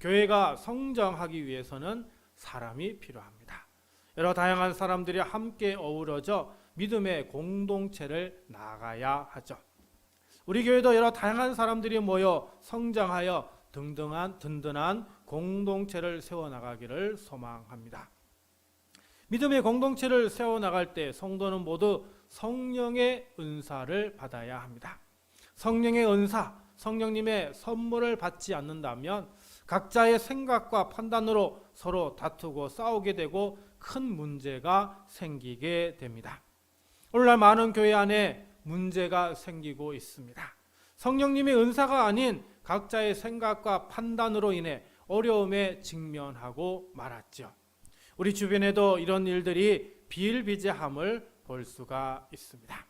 교회가 성장하기 위해서는 사람이 필요합니다. 여러 다양한 사람들이 함께 어우러져 믿음의 공동체를 나가야 하죠. 우리 교회도 여러 다양한 사람들이 모여 성장하여 등등한 든든한 공동체를 세워 나가기를 소망합니다. 믿음의 공동체를 세워 나갈 때 성도는 모두 성령의 은사를 받아야 합니다. 성령의 은사, 성령님의 선물을 받지 않는다면 각자의 생각과 판단으로 서로 다투고 싸우게 되고 큰 문제가 생기게 됩니다. 오늘날 많은 교회 안에 문제가 생기고 있습니다. 성령님의 은사가 아닌 각자의 생각과 판단으로 인해 어려움에 직면하고 말았죠. 우리 주변에도 이런 일들이 비일비재함을 볼 수가 있습니다.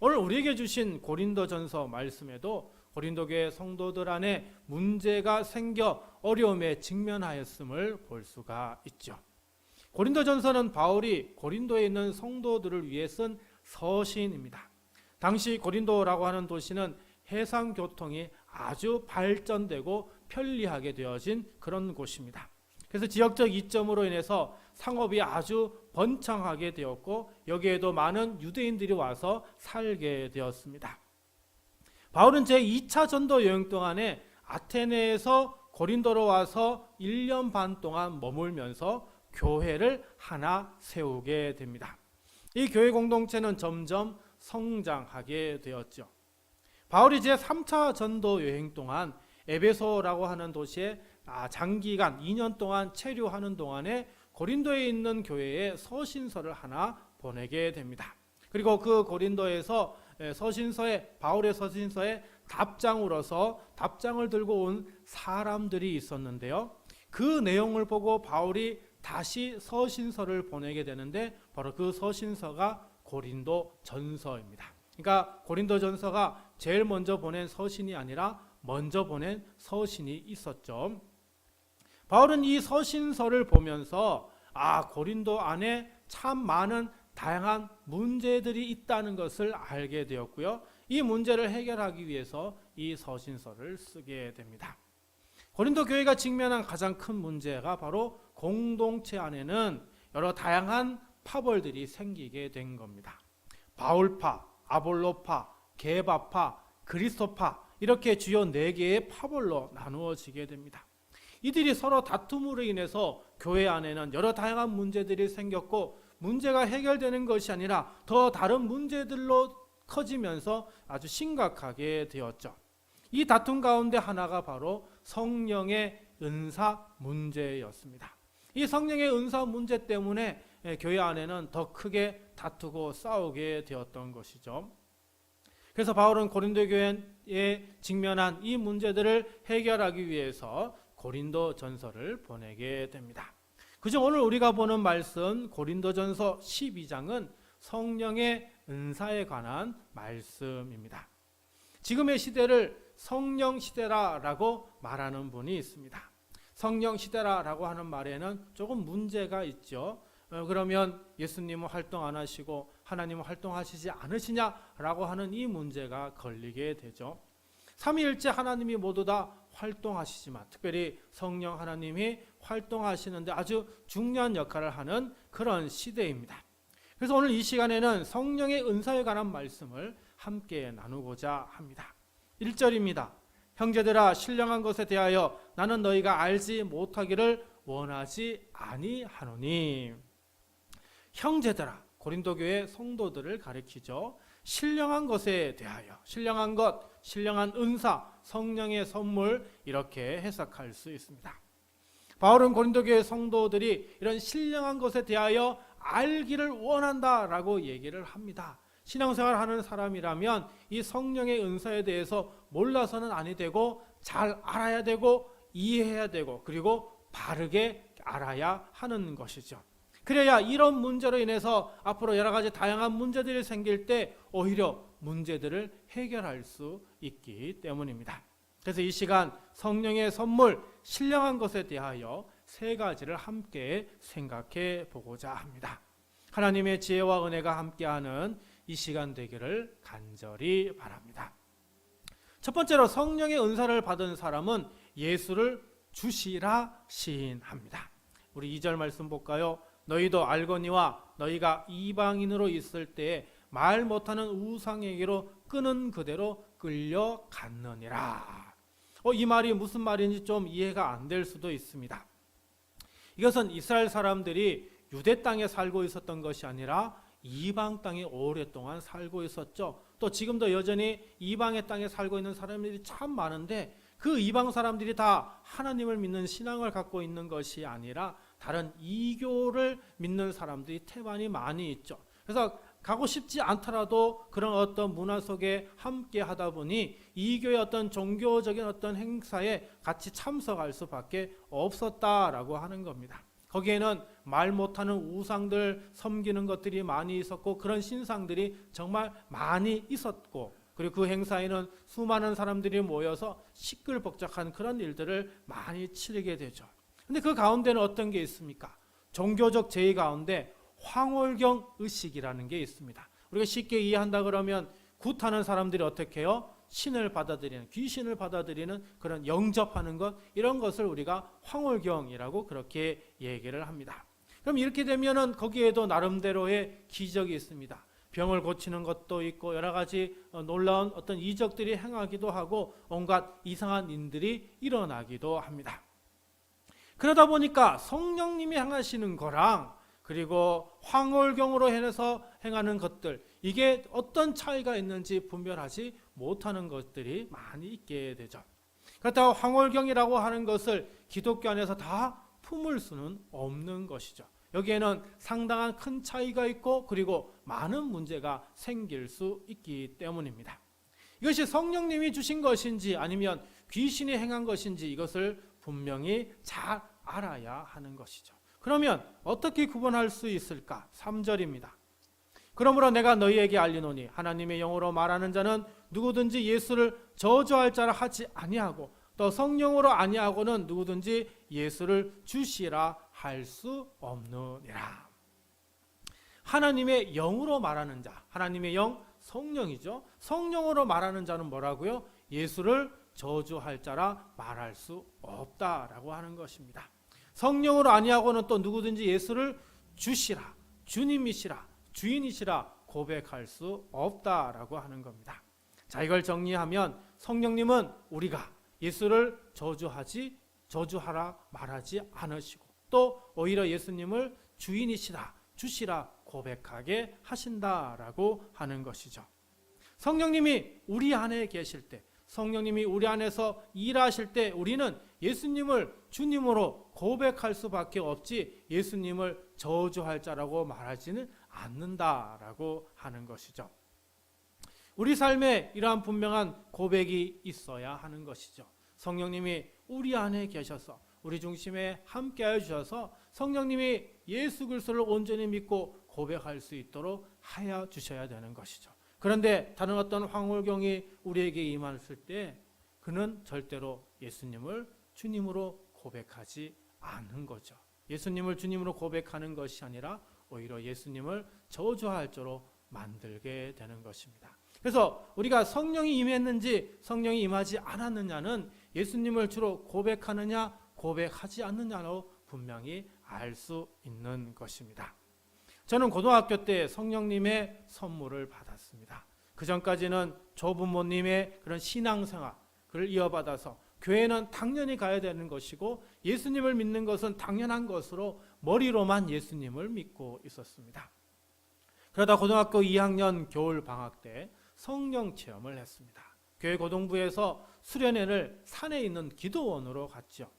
오늘 우리에게 주신 고린도전서 말씀에도 고린도 교회 성도들 안에 문제가 생겨 어려움에 직면하였음을 볼 수가 있죠. 고린도전서는 바울이 고린도에 있는 성도들을 위해 쓴 서신입니다. 당시 고린도라고 하는 도시는 해상 교통이 아주 발전되고 편리하게 되어진 그런 곳입니다. 그래서 지역적 이점으로 인해서 상업이 아주 번창하게 되었고 여기에도 많은 유대인들이 와서 살게 되었습니다. 바울은 제 2차 전도 여행 동안에 아테네에서 고린도로 와서 1년 반 동안 머물면서 교회를 하나 세우게 됩니다. 이 교회 공동체는 점점 성장하게 되었죠. 바울이 제 3차 전도 여행 동안 에베소라고 하는 도시에 아, 장기간 2년 동안 체류하는 동안에 고린도에 있는 교회에 서신서를 하나 보내게 됩니다. 그리고 그 고린도에서 서신서에 바울의 서신서에 답장으로서 답장을 들고 온 사람들이 있었는데요. 그 내용을 보고 바울이 다시 서신서를 보내게 되는데 바로 그 서신서가 고린도 전서입니다. 그러니까 고린도 전서가 제일 먼저 보낸 서신이 아니라 먼저 보낸 서신이 있었죠. 바울은 이 서신서를 보면서 아 고린도 안에 참 많은 다양한 문제들이 있다는 것을 알게 되었고요. 이 문제를 해결하기 위해서 이 서신서를 쓰게 됩니다. 고린도 교회가 직면한 가장 큰 문제가 바로 공동체 안에는 여러 다양한 파벌들이 생기게 된 겁니다. 바울파, 아볼로파, 게바파, 그리스도파 이렇게 주요 네 개의 파벌로 나누어지게 됩니다. 이들이 서로 다툼으로 인해서 교회 안에는 여러 다양한 문제들이 생겼고 문제가 해결되는 것이 아니라 더 다른 문제들로 커지면서 아주 심각하게 되었죠. 이 다툼 가운데 하나가 바로 성령의 은사 문제였습니다. 이 성령의 은사 문제 때문에 교회 안에는 더 크게 다투고 싸우게 되었던 것이죠. 그래서 바울은 고린도 교회에 직면한 이 문제들을 해결하기 위해서 고린도 전서를 보내게 됩니다. 그중 오늘 우리가 보는 말씀 고린도 전서 12장은 성령의 은사에 관한 말씀입니다. 지금의 시대를 성령 시대라라고 말하는 분이 있습니다. 성령 시대라라고 하는 말에는 조금 문제가 있죠. 어, 그러면 예수님은 활동 안 하시고 하나님은 활동하시지 않으시냐라고 하는 이 문제가 걸리게 되죠. 삼위일체 하나님이 모두 다 활동하시지만 특별히 성령 하나님이 활동하시는데 아주 중요한 역할을 하는 그런 시대입니다. 그래서 오늘 이 시간에는 성령의 은사에 관한 말씀을 함께 나누고자 합니다. 1절입니다. 형제들아 신령한 것에 대하여 나는 너희가 알지 못하기를 원하지 아니하노니 형제들아 고린도 교회 성도들을 가리키죠. 신령한 것에 대하여 신령한 것, 신령한 은사, 성령의 선물 이렇게 해석할 수 있습니다. 바울은 고린도 교회 성도들이 이런 신령한 것에 대하여 알기를 원한다라고 얘기를 합니다. 신앙생활 하는 사람이라면 이 성령의 은사에 대해서 몰라서는 아니 되고 잘 알아야 되고 이해해야 되고 그리고 바르게 알아야 하는 것이죠. 그래야 이런 문제로 인해서 앞으로 여러 가지 다양한 문제들이 생길 때 오히려 문제들을 해결할 수 있기 때문입니다. 그래서 이 시간 성령의 선물, 신령한 것에 대하여 세 가지를 함께 생각해 보고자 합니다. 하나님의 지혜와 은혜가 함께하는 이 시간 되기를 간절히 바랍니다. 첫 번째로 성령의 은사를 받은 사람은 예수를 주시라 시인합니다. 우리 2절 말씀 볼까요? 너희도 알거니와 너희가 이방인으로 있을 때에 말 못하는 우상에게로 끄는 그대로 끌려갔느니라. 어, 이 말이 무슨 말인지 좀 이해가 안 될 수도 있습니다. 이것은 이스라엘 사람들이 유대 땅에 살고 있었던 것이 아니라 이방 땅에 오랫동안 살고 있었죠. 또 지금도 여전히 이방의 땅에 살고 있는 사람들이 참 많은데 그 이방 사람들이 다 하나님을 믿는 신앙을 갖고 있는 것이 아니라 다른 이교를 믿는 사람들이 태반이 많이 있죠. 그래서 가고 싶지 않더라도 그런 어떤 문화 속에 함께 하다 보니 이교의 어떤 종교적인 어떤 행사에 같이 참석할 수밖에 없었다라고 하는 겁니다. 거기에는 말 못하는 우상들 섬기는 것들이 많이 있었고 그런 신상들이 정말 많이 있었고 그리고 그 행사에는 수많은 사람들이 모여서 시끌벅적한 그런 일들을 많이 치르게 되죠. 근데 그 가운데는 어떤 게 있습니까? 종교적 제의 가운데 황홀경 의식이라는 게 있습니다. 우리가 쉽게 이해한다 그러면 굿하는 사람들이 어떻게 해요? 신을 받아들이는 귀신을 받아들이는 그런 영접하는 것 이런 것을 우리가 황홀경이라고 그렇게 얘기를 합니다. 그럼 이렇게 되면은 거기에도 나름대로의 기적이 있습니다. 병을 고치는 것도 있고 여러 가지 어, 놀라운 어떤 이적들이 행하기도 하고 온갖 이상한 일들이 일어나기도 합니다. 그러다 보니까 성령님이 행하시는 거랑 그리고 황홀경으로 해서 행하는 것들 이게 어떤 차이가 있는지 분별하지 못하는 것들이 많이 있게 되죠. 그렇다고 황홀경이라고 하는 것을 기독교 안에서 다 품을 수는 없는 것이죠. 여기에는 상당한 큰 차이가 있고 그리고 많은 문제가 생길 수 있기 때문입니다. 이것이 성령님이 주신 것인지 아니면 귀신이 행한 것인지 이것을 분명히 잘 알아야 하는 것이죠. 그러면 어떻게 구분할 수 있을까? 3절입니다. 그러므로 내가 너희에게 알리노니 하나님의 영으로 말하는 자는 누구든지 예수를 저주할 자라 하지 아니하고 또 성령으로 아니하고는 누구든지 예수를 주시라 할 수 없느니라. 하나님의 영으로 말하는 자, 하나님의 영 성령이죠. 성령으로 말하는 자는 뭐라고요? 예수를 저주할 자라 말할 수 없다라고 하는 것입니다. 성령으로 아니하고는 또 누구든지 예수를 주시라, 주님이시라, 주인이시라 고백할 수 없다라고 하는 겁니다. 자, 이걸 정리하면 성령님은 우리가 예수를 저주하지 저주하라 말하지 않으시고 또 오히려 예수님을 주인이시라 주시라 고백하게 하신다라고 하는 것이죠. 성령님이 우리 안에 계실 때 성령님이 우리 안에서 일하실 때 우리는 예수님을 주님으로 고백할 수밖에 없지 예수님을 저주할 자라고 말하지는 않는다라고 하는 것이죠. 우리 삶에 이러한 분명한 고백이 있어야 하는 것이죠. 성령님이 우리 안에 계셔서 우리 중심에 함께하여 주셔서 성령님이 예수 그리스도를 온전히 믿고 고백할 수 있도록 하여 주셔야 되는 것이죠. 그런데 다른 어떤 황홀경이 우리에게 임했을 때 그는 절대로 예수님을 주님으로 고백하지 않은 거죠. 예수님을 주님으로 고백하는 것이 아니라 오히려 예수님을 저주할 자로 만들게 되는 것입니다. 그래서 우리가 성령이 임했는지 성령이 임하지 않았느냐는 예수님을 주로 고백하느냐 고백하지 않느냐로 분명히 알 수 있는 것입니다. 저는 고등학교 때 성령님의 선물을 받았습니다. 그 전까지는 조부모님의 그런 신앙생활 그를 이어받아서 교회는 당연히 가야 되는 것이고 예수님을 믿는 것은 당연한 것으로 머리로만 예수님을 믿고 있었습니다. 그러다 고등학교 2학년 겨울 방학 때 성령 체험을 했습니다. 교회 고등부에서 수련회를 산에 있는 기도원으로 갔죠.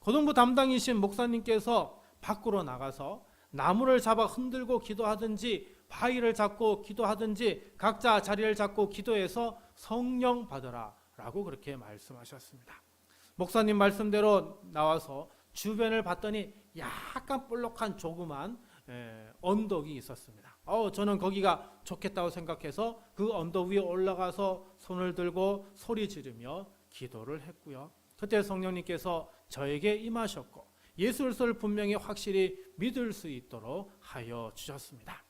고등부 담당이신 목사님께서 밖으로 나가서 나무를 잡아 흔들고 기도하든지 바위를 잡고 기도하든지 각자 자리를 잡고 기도해서 성령 받으라 라고 그렇게 말씀하셨습니다. 목사님 말씀대로 나와서 주변을 봤더니 약간 볼록한 조그만 에, 언덕이 있었습니다. 어, 저는 거기가 좋겠다고 생각해서 그 언덕 위에 올라가서 손을 들고 소리 지르며 기도를 했고요. 그때 성령님께서 저에게 임하셨고 예수를 분명히 확실히 믿을 수 있도록 하여 주셨습니다.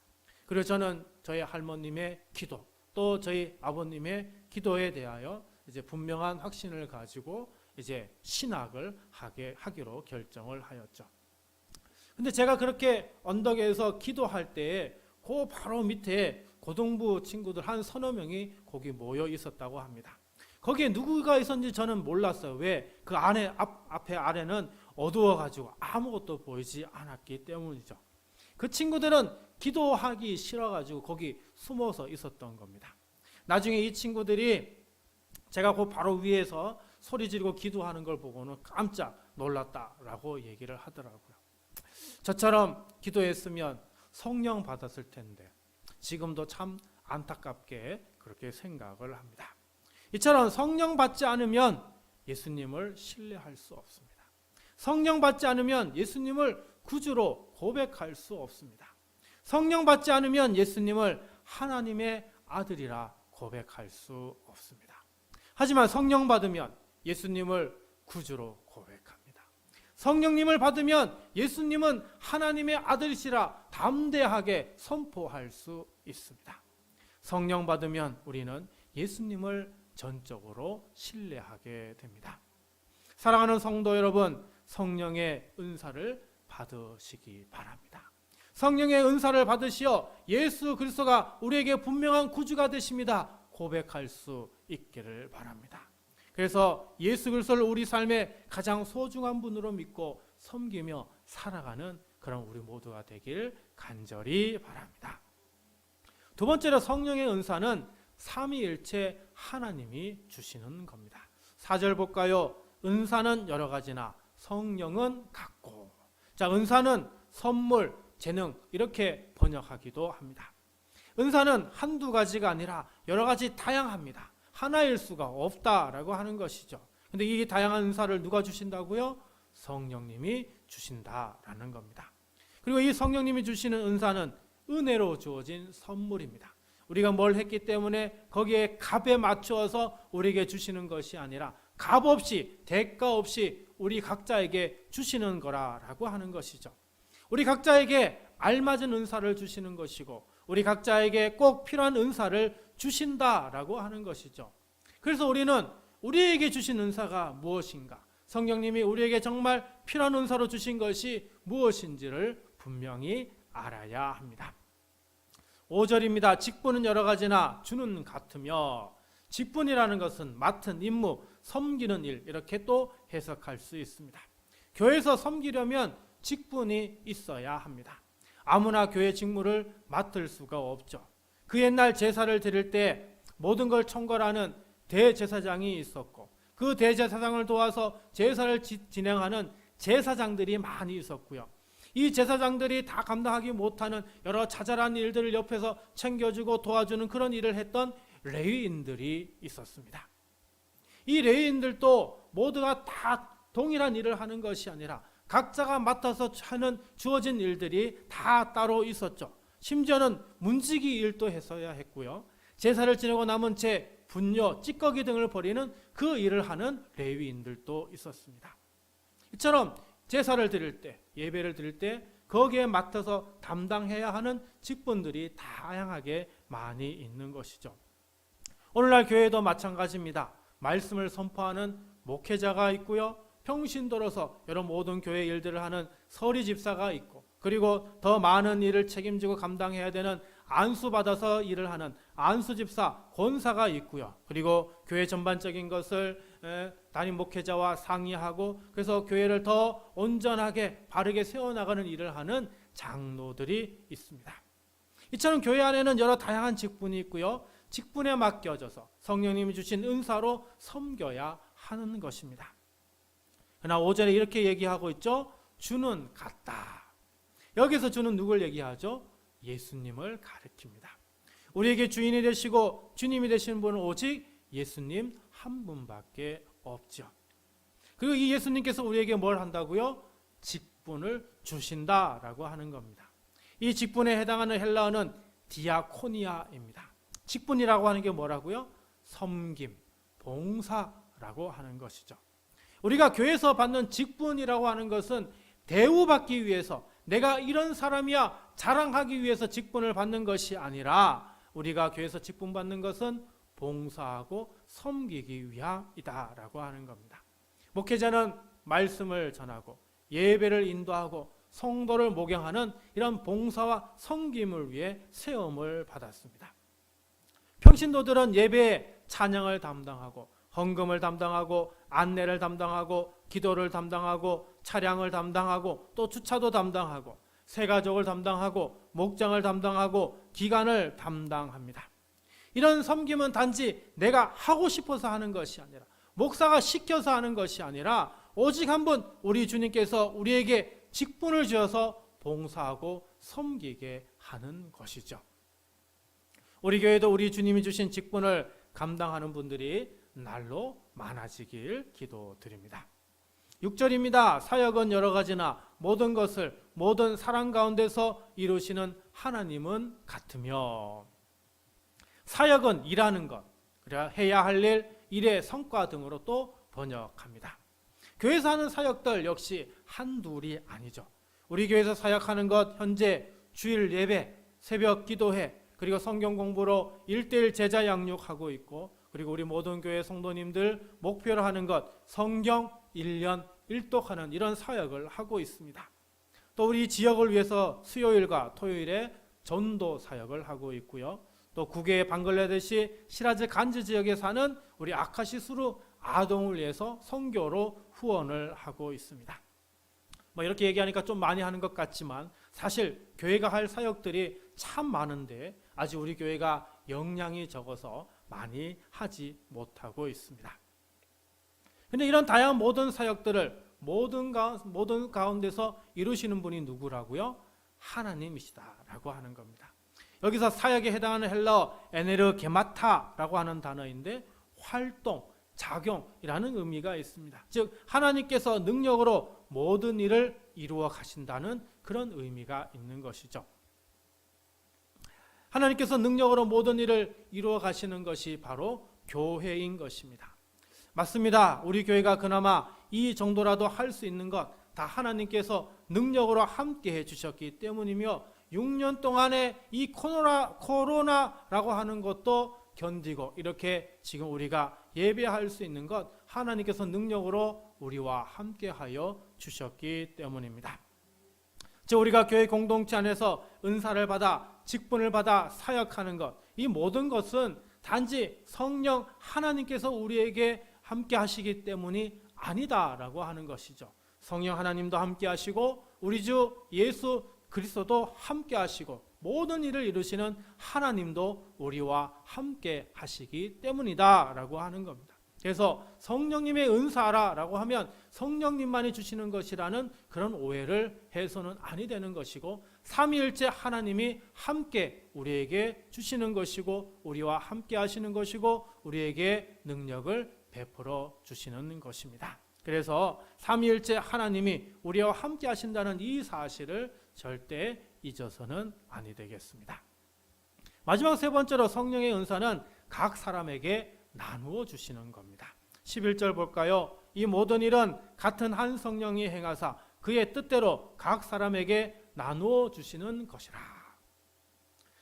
그리고 저는 저희 할머님의 기도 또 저희 아버님의 기도에 대하여 이제 분명한 확신을 가지고 이제 신학을 하게 하기로 결정을 하였죠. 근데 제가 그렇게 언덕에서 기도할 때에 그 바로 밑에 고등부 친구들 한 서너 명이 거기 모여 있었다고 합니다. 거기에 누구가 있었는지 저는 몰랐어요. 왜? 그 안에 앞, 앞에 아래는 어두워 가지고 아무것도 보이지 않았기 때문이죠. 그 친구들은 기도하기 싫어가지고 거기 숨어서 있었던 겁니다. 나중에 이 친구들이 제가 그 바로 위에서 소리 지르고 기도하는 걸 보고는 깜짝 놀랐다라고 얘기를 하더라고요. 저처럼 기도했으면 성령 받았을 텐데 지금도 참 안타깝게 그렇게 생각을 합니다. 이처럼 성령 받지 않으면 예수님을 신뢰할 수 없습니다. 성령 받지 않으면 예수님을 구주로 고백할 수 없습니다. 성령 받지 않으면 예수님을 하나님의 아들이라 고백할 수 없습니다. 하지만 성령 받으면 예수님을 구주로 고백합니다. 성령님을 받으면 예수님은 하나님의 아들이시라 담대하게 선포할 수 있습니다. 성령 받으면 우리는 예수님을 전적으로 신뢰하게 됩니다. 사랑하는 성도 여러분, 성령의 은사를 받으시기 바랍니다. 성령의 은사를 받으시어 예수 그리스도가 우리에게 분명한 구주가 되십니다. 고백할 수 있기를 바랍니다. 그래서 예수 그리스도를 우리 삶의 가장 소중한 분으로 믿고 섬기며 살아가는 그런 우리 모두가 되길 간절히 바랍니다. 두 번째로 성령의 은사는 삼위일체 하나님이 주시는 겁니다. 4절 볼까요? 은사는 여러 가지나 성령은 같고. 자, 은사는 선물, 재능 이렇게 번역하기도 합니다. 은사는 한두 가지가 아니라 여러 가지 다양합니다. 하나일 수가 없다라고 하는 것이죠. 근데 이 다양한 은사를 누가 주신다고요? 성령님이 주신다라는 겁니다. 그리고 이 성령님이 주시는 은사는 은혜로 주어진 선물입니다. 우리가 뭘 했기 때문에 거기에 값에 맞추어서 우리에게 주시는 것이 아니라 값 없이 대가 없이 우리 각자에게 주시는 거라라고 하는 것이죠. 우리 각자에게 알맞은 은사를 주시는 것이고 우리 각자에게 꼭 필요한 은사를 주신다라고 하는 것이죠. 그래서 우리는 우리에게 주신 은사가 무엇인가? 성령님이 우리에게 정말 필요한 은사로 주신 것이 무엇인지를 분명히 알아야 합니다. 5절입니다. 직분은 여러 가지나 주는 같으며 직분이라는 것은 맡은 임무, 섬기는 일 이렇게 또 해석할 수 있습니다. 교회에서 섬기려면 직분이 있어야 합니다. 아무나 교회 직무를 맡을 수가 없죠. 그 옛날 제사를 드릴 때 모든 걸 총괄하는 대제사장이 있었고 그 대제사장을 도와서 제사를 지, 진행하는 제사장들이 많이 있었고요. 이 제사장들이 다 감당하기 못하는 여러 자잘한 일들을 옆에서 챙겨주고 도와주는 그런 일을 했던 레위인들이 있었습니다. 이 레위인들도 모두가 다 동일한 일을 하는 것이 아니라 각자가 맡아서 하는 주어진 일들이 다 따로 있었죠. 심지어는 문지기 일도 했어야 했고요. 제사를 지내고 남은 채 분뇨, 찌꺼기 등을 버리는 그 일을 하는 레위인들도 있었습니다. 이처럼 제사를 드릴 때, 예배를 드릴 때 거기에 맡아서 담당해야 하는 직분들이 다양하게 많이 있는 것이죠. 오늘날 교회도 마찬가지입니다. 말씀을 선포하는 목회자가 있고요. 평신도로서 여러 모든 교회 일들을 하는 서리 집사가 있고 그리고 더 많은 일을 책임지고 감당해야 되는 안수 받아서 일을 하는 안수 집사 권사가 있고요. 그리고 교회 전반적인 것을 담임 목회자와 상의하고 그래서 교회를 더 온전하게 바르게 세워 나가는 일을 하는 장로들이 있습니다. 이처럼 교회 안에는 여러 다양한 직분이 있고요. 직분에 맡겨져서 성령님이 주신 은사로 섬겨야 하는 것입니다. 그러나 5절에 이렇게 얘기하고 있죠. 주는 같다. 여기서 주는 누굴 얘기하죠? 예수님을 가리킵니다. 우리에게 주인이 되시고 주님이 되시는 분은 오직 예수님 한 분밖에 없죠. 그리고 이 예수님께서 우리에게 뭘 한다고요? 직분을 주신다라고 하는 겁니다. 이 직분에 해당하는 헬라어는 디아코니아입니다. 직분이라고 하는 게 뭐라고요? 섬김, 봉사라고 하는 것이죠. 우리가 교회에서 받는 직분이라고 하는 것은 대우받기 위해서 내가 이런 사람이야 자랑하기 위해서 직분을 받는 것이 아니라 우리가 교회에서 직분 받는 것은 봉사하고 섬기기 위함이다라고 하는 겁니다. 목회자는 말씀을 전하고 예배를 인도하고 성도를 목양하는 이런 봉사와 섬김을 위해 세움을 받았습니다. 평신도들은 예배에 찬양을 담당하고 헌금을 담당하고 안내를 담당하고 기도를 담당하고 차량을 담당하고 또 주차도 담당하고 세가족을 담당하고 목장을 담당하고 기간을 담당합니다. 이런 섬김은 단지 내가 하고 싶어서 하는 것이 아니라 목사가 시켜서 하는 것이 아니라 오직 한분 우리 주님께서 우리에게 직분을 주어서 봉사하고 섬기게 하는 것이죠. 우리 교회도 우리 주님이 주신 직분을 감당하는 분들이 날로 많아지길 기도드립니다. 6절입니다. 사역은 여러 가지나 모든 것을 모든 사랑 가운데서 이루시는 하나님은 같으며 사역은 일하는 것, 해야 할 일, 일의 성과 등으로 또 번역합니다. 교회에서 하는 사역들 역시 한둘이 아니죠. 우리 교회에서 사역하는 것 현재 주일 예배, 새벽 기도회, 그리고 성경 공부로 일대일 제자 양육하고 있고 그리고 우리 모든 교회 성도님들 목표로 하는 것 성경 1년 1독하는 이런 사역을 하고 있습니다. 또 우리 지역을 위해서 수요일과 토요일에 전도 사역을 하고 있고요. 또 국외 방글라데시 시라즈 간지 지역에 사는 우리 아카시수루 아동을 위해서 선교로 후원을 하고 있습니다. 뭐 이렇게 얘기하니까 좀 많이 하는 것 같지만 사실 교회가 할 사역들이 참 많은데 아직 우리 교회가 역량이 적어서 많이 하지 못하고 있습니다. 근데 이런 다양한 모든 사역들을 모든 가, 모든 가운데서 이루시는 분이 누구라고요? 하나님이시다라고 하는 겁니다. 여기서 사역에 해당하는 헬러 에네르 게마타라고 하는 단어인데 활동, 작용이라는 의미가 있습니다. 즉 하나님께서 능력으로 모든 일을 이루어 가신다는 그런 의미가 있는 것이죠. 하나님께서 능력으로 모든 일을 이루어 가시는 것이 바로 교회인 것입니다. 맞습니다. 우리 교회가 그나마 이 정도라도 할 수 있는 것 다 하나님께서 능력으로 함께 해 주셨기 때문이며 6년 동안에 이 코로나 코로나라고 하는 것도 견디고 이렇게 지금 우리가 예배할 수 있는 것 하나님께서 능력으로 우리와 함께 하여 주셨기 때문입니다. 즉 우리가 교회 공동체 안에서 은사를 받아 직분을 받아 사역하는 것 이 모든 것은 단지 성령 하나님께서 우리에게 함께 하시기 때문이 아니다라고 하는 것이죠. 성령 하나님도 함께 하시고 우리 주 예수 그리스도도 함께 하시고 모든 일을 이루시는 하나님도 우리와 함께 하시기 때문이다라고 하는 겁니다. 그래서 성령님의 은사라라고 하면 성령님만이 주시는 것이라는 그런 오해를 해서는 아니 되는 것이고 삼위일체 하나님이 함께 우리에게 주시는 것이고 우리와 함께 하시는 것이고 우리에게 능력을 베풀어 주시는 것입니다. 그래서 삼위일체 하나님이 우리와 함께 하신다는 이 사실을 절대 잊어서는 아니 되겠습니다. 마지막 세 번째로 성령의 은사는 각 사람에게 나누어 주시는 겁니다. 11절 볼까요? 이 모든 일은 같은 한 성령이 행하사 그의 뜻대로 각 사람에게 나누어 주시는 것이라.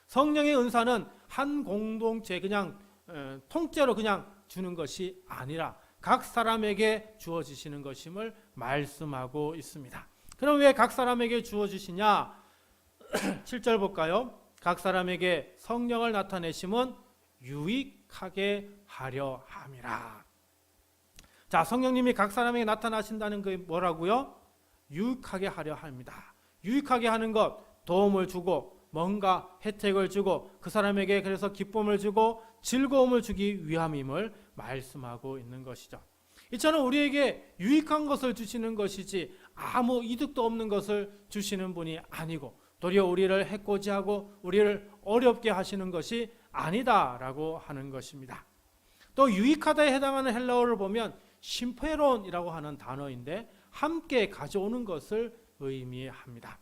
성령의 은사는 한 공동체 그냥 에, 통째로 그냥 주는 것이 아니라 각 사람에게 주어지시는 것임을 말씀하고 있습니다. 그럼 왜 각 사람에게 주어지시냐? 7절 볼까요? 각 사람에게 성령을 나타내심은 유익하게 하려 함이라. 자, 성령님이 각 사람에게 나타나신다는 게 뭐라고요? 유익하게 하려 합니다. 유익하게 하는 것, 도움을 주고 뭔가 혜택을 주고 그 사람에게 그래서 기쁨을 주고 즐거움을 주기 위함임을 말씀하고 있는 것이죠. 이처럼 우리에게 유익한 것을 주시는 것이지 아무 이득도 없는 것을 주시는 분이 아니고 도리어 우리를 해코지하고 우리를 어렵게 하시는 것이 아니다라고 하는 것입니다. 또 유익하다에 해당하는 헬라어를 보면 심페론이라고 하는 단어인데 함께 가져오는 것을 의미합니다.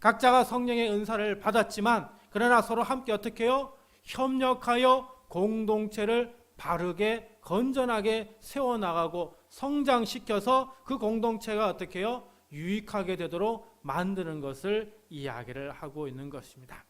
각자가 성령의 은사를 받았지만 그러나 서로 함께 어떻게 해요? 협력하여 공동체를 바르게 건전하게 세워 나가고 성장시켜서 그 공동체가 어떻게 해요? 유익하게 되도록 만드는 것을 이야기를 하고 있는 것입니다.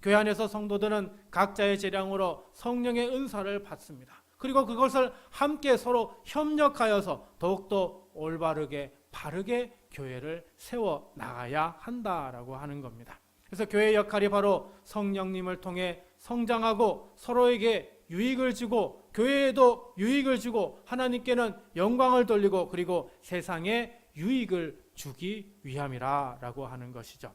교회 안에서 성도들은 각자의 재량으로 성령의 은사를 받습니다. 그리고 그것을 함께 서로 협력하여서 더욱더 올바르게 바르게 교회를 세워 나가야 한다라고 하는 겁니다. 그래서 교회의 역할이 바로 성령님을 통해 성장하고 서로에게 유익을 주고 교회에도 유익을 주고 하나님께는 영광을 돌리고 그리고 세상에 유익을 주기 위함이라라고 하는 것이죠.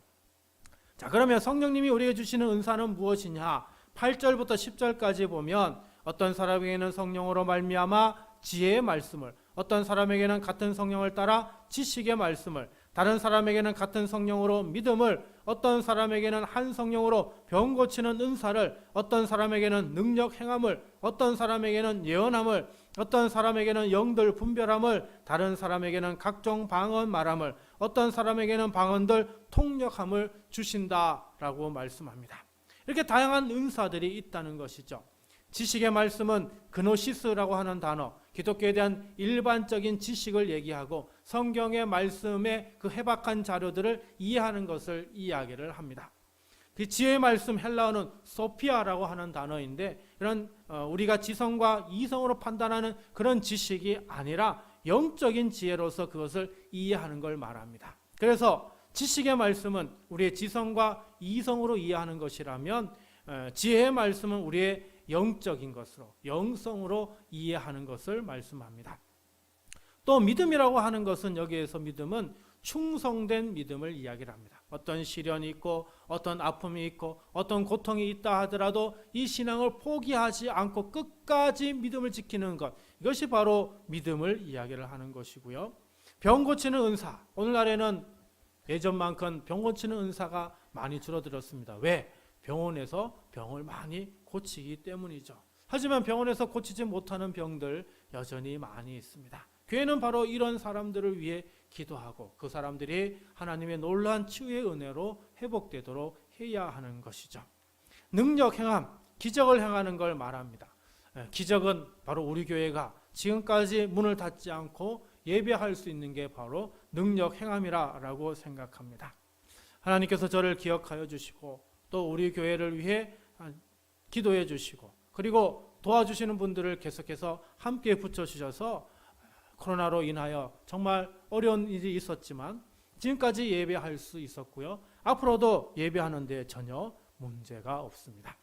자, 그러면 성령님이 우리에게 주시는 은사는 무엇이냐? 8절부터 10절까지 보면 어떤 사람에게는 성령으로 말미암아 지혜의 말씀을 어떤 사람에게는 같은 성령을 따라 지식의 말씀을 다른 사람에게는 같은 성령으로 믿음을 어떤 사람에게는 한 성령으로 병 고치는 은사를 어떤 사람에게는 능력 행함을 어떤 사람에게는 예언함을 어떤 사람에게는 영들 분별함을 다른 사람에게는 각종 방언 말함을 어떤 사람에게는 방언들 통역함을 주신다라고 말씀합니다. 이렇게 다양한 은사들이 있다는 것이죠. 지식의 말씀은 그노시스라고 하는 단어, 기독교에 대한 일반적인 지식을 얘기하고 성경의 말씀의 그 해박한 자료들을 이해하는 것을 이야기를 합니다. 그 지혜의 말씀 헬라어는 소피아라고 하는 단어인데 이런 어, 우리가 지성과 이성으로 판단하는 그런 지식이 아니라 영적인 지혜로서 그것을 이해하는 걸 말합니다. 그래서 지식의 말씀은 우리의 지성과 이성으로 이해하는 것이라면 어, 지혜의 말씀은 우리의 영적인 것으로 영성으로 이해하는 것을 말씀합니다. 또 믿음이라고 하는 것은 여기에서 믿음은 충성된 믿음을 이야기를 합니다. 어떤 시련이 있고 어떤 아픔이 있고 어떤 고통이 있다 하더라도 이 신앙을 포기하지 않고 끝까지 믿음을 지키는 것 이것이 바로 믿음을 이야기를 하는 것이고요. 병 고치는 은사 오늘날에는 예전만큼 병 고치는 은사가 많이 줄어들었습니다. 왜? 병원에서 병을 많이 고치기 때문이죠. 하지만 병원에서 고치지 못하는 병들 여전히 많이 있습니다. 교회는 바로 이런 사람들을 위해 기도하고 그 사람들이 하나님의 놀라운 치유의 은혜로 회복되도록 해야 하는 것이죠. 능력 행함, 기적을 행하는 걸 말합니다. 예, 기적은 바로 우리 교회가 지금까지 문을 닫지 않고 예배할 수 있는 게 바로 능력 행함이라고 생각합니다. 하나님께서 저를 기억하여 주시고 또 우리 교회를 위해 기도해 주시고 그리고 도와주시는 분들을 계속해서 함께 붙여 주셔서 코로나로 인하여 정말 어려운 일이 있었지만 지금까지 예배할 수 있었고요. 앞으로도 예배하는 데 전혀 문제가 없습니다.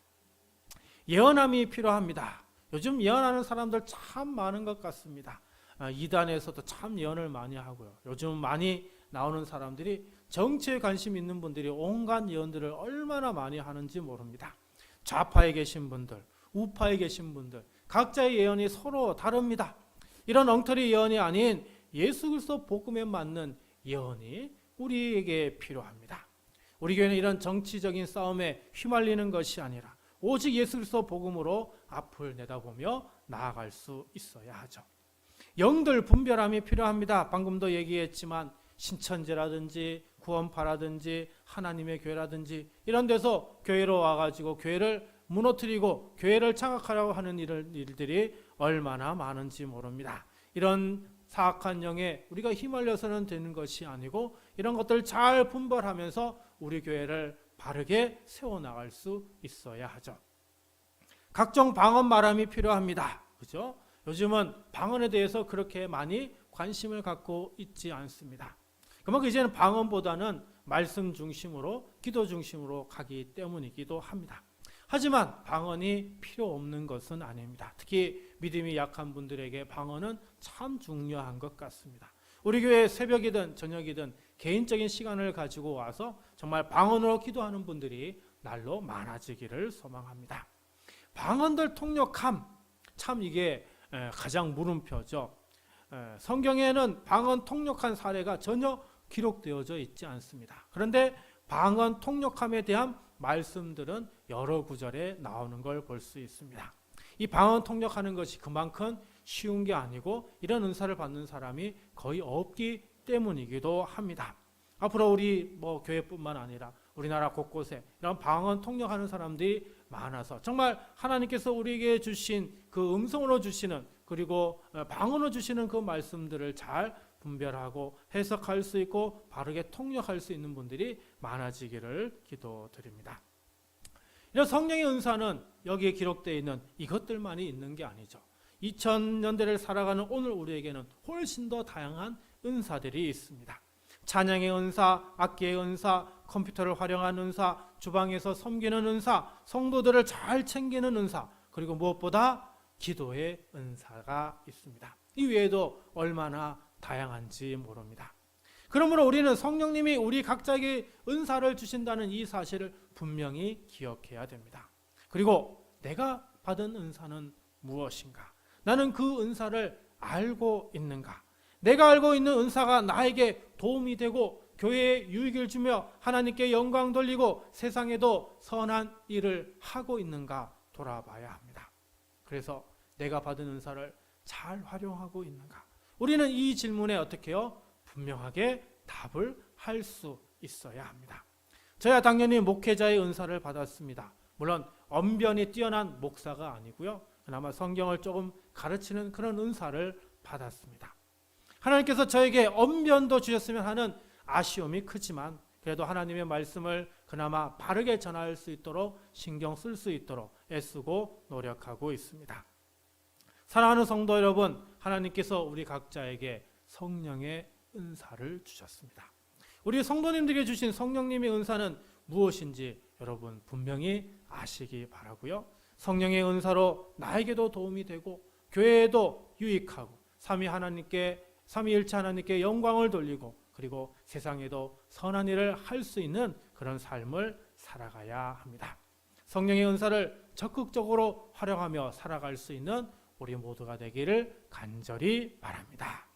예언함이 필요합니다. 요즘 예언하는 사람들 참 많은 것 같습니다. 아, 이단에서도 참 예언을 많이 하고요. 요즘 많이 나오는 사람들이 정치에 관심 있는 분들이 온갖 예언들을 얼마나 많이 하는지 모릅니다. 좌파에 계신 분들, 우파에 계신 분들, 각자의 예언이 서로 다릅니다. 이런 엉터리 예언이 아닌 예수 그리스도 복음에 맞는 예언이 우리에게 필요합니다. 우리 교회는 이런 정치적인 싸움에 휘말리는 것이 아니라 오직 예수 그리스도 복음으로 앞을 내다보며 나아갈 수 있어야 하죠. 영들 분별함이 필요합니다. 방금도 얘기했지만 신천지라든지 구원파라든지 하나님의 교회라든지 이런 데서 교회로 와가지고 교회를 무너뜨리고 교회를 장악하려고 하는 일들이 얼마나 많은지 모릅니다. 이런 사악한 영에 우리가 휘말려서는 되는 것이 아니고 이런 것들 잘 분별하면서 우리 교회를 바르게 세워나갈 수 있어야 하죠. 각종 방언 말함이 필요합니다. 그죠? 요즘은 방언에 대해서 그렇게 많이 관심을 갖고 있지 않습니다. 그만큼 이제는 방언보다는 말씀 중심으로 기도 중심으로 가기 때문이기도 합니다. 하지만 방언이 필요 없는 것은 아닙니다. 특히 믿음이 약한 분들에게 방언은 참 중요한 것 같습니다. 우리 교회 새벽이든 저녁이든 개인적인 시간을 가지고 와서 정말 방언으로 기도하는 분들이 날로 많아지기를 소망합니다. 방언들 통역함 참 이게 가장 물음표죠. 성경에는 방언 통역한 사례가 전혀 기록되어져 있지 않습니다. 그런데 방언 통역함에 대한 말씀들은 여러 구절에 나오는 걸 볼 수 있습니다. 이 방언 통역하는 것이 그만큼 쉬운 게 아니고 이런 은사를 받는 사람이 거의 없기 때문이기도 합니다. 앞으로 우리 뭐 교회뿐만 아니라 우리나라 곳곳에 이런 방언 통역하는 사람들이 많아서 정말 하나님께서 우리에게 주신 그 음성으로 주시는 그리고 방언으로 주시는 그 말씀들을 잘 분별하고 해석할 수 있고 바르게 통역할 수 있는 분들이 많아지기를 기도드립니다. 이런 성령의 은사는 여기에 기록되어 있는 이것들만이 있는 게 아니죠. 2000년대를 살아가는 오늘 우리에게는 훨씬 더 다양한 은사들이 있습니다. 찬양의 은사, 악기의 은사, 컴퓨터를 활용한 은사, 주방에서 섬기는 은사, 성도들을 잘 챙기는 은사, 그리고 무엇보다 기도의 은사가 있습니다. 이 외에도 얼마나 다양한지 모릅니다. 그러므로 우리는 성령님이 우리 각자에게 은사를 주신다는 이 사실을 분명히 기억해야 됩니다. 그리고 내가 받은 은사는 무엇인가? 나는 그 은사를 알고 있는가? 내가 알고 있는 은사가 나에게 도움이 되고 교회에 유익을 주며 하나님께 영광 돌리고 세상에도 선한 일을 하고 있는가 돌아봐야 합니다. 그래서 내가 받은 은사를 잘 활용하고 있는가? 우리는 이 질문에 어떻게 요? 분명하게 답을 할 수 있어야 합니다. 저야 당연히 목회자의 은사를 받았습니다. 물론 언변이 뛰어난 목사가 아니고요. 그나마 성경을 조금 가르치는 그런 은사를 받았습니다. 하나님께서 저에게 언변도 주셨으면 하는 아쉬움이 크지만 그래도 하나님의 말씀을 그나마 바르게 전할 수 있도록 신경 쓸 수 있도록 애쓰고 노력하고 있습니다. 사랑하는 성도 여러분, 하나님께서 우리 각자에게 성령의 은사를 주셨습니다. 우리 성도님들에게 주신 성령님의 은사는 무엇인지 여러분 분명히 아시기 바라고요. 성령의 은사로 나에게도 도움이 되고 교회에도 유익하고 삼위 하나님께 삼위일체 하나님께 영광을 돌리고 그리고 세상에도 선한 일을 할 수 있는 그런 삶을 살아가야 합니다. 성령의 은사를 적극적으로 활용하며 살아갈 수 있는 우리 모두가 되기를 간절히 바랍니다.